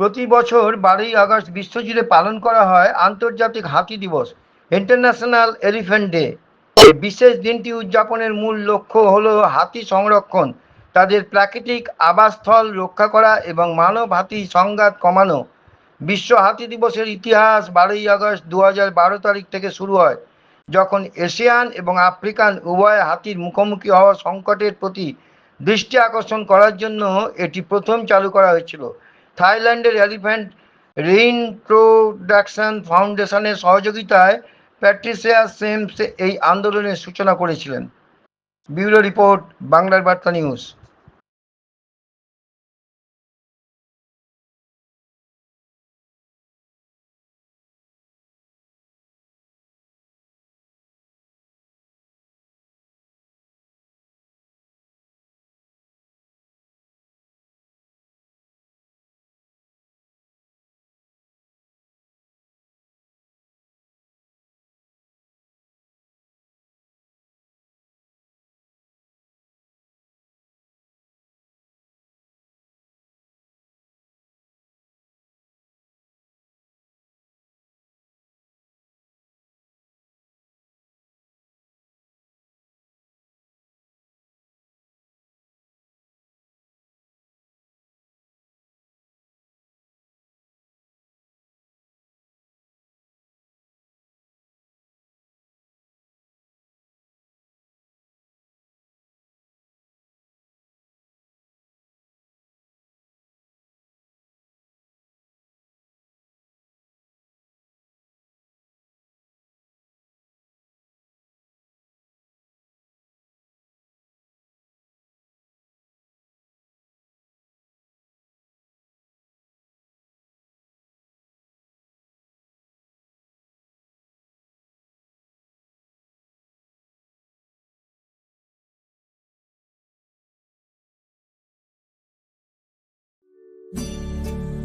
প্রতি বছর বারোই আগস্ট বিশ্বজুড়ে পালন করা হয় আন্তর্জাতিক হাতি দিবস ইন্টারন্যাশনাল এলিফ্যান্ট ডে বিশেষ দিনটি উদযাপনের মূল লক্ষ্য হলো হাতি সংরক্ষণ, তাদের প্রাকৃতিক আবাসস্থল রক্ষা করা এবং মানব হাতি সংঘাত কমানো। বিশ্ব হাতি দিবসের ইতিহাস বারোই আগস্ট দু বারো তারিখ থেকে শুরু হয়, যখন এশিয়ান এবং আফ্রিকান উভয় হাতির মুখোমুখি হওয়া সংকটের প্রতি দৃষ্টি আকর্ষণ করার জন্য এটি প্রথম চালু করা হয়েছিল। থাইল্যান্ডের এলিফ্যান্ট রিইন্ট্রোডাকশন ফাউন্ডেশনের সহযোগিতায় প্যাট্রিসিয়া সেমস এই আন্দোলনের সূচনা করেছিলেন। ব্যুরো রিপোর্ট, বাংলার বার্তা নিউজ।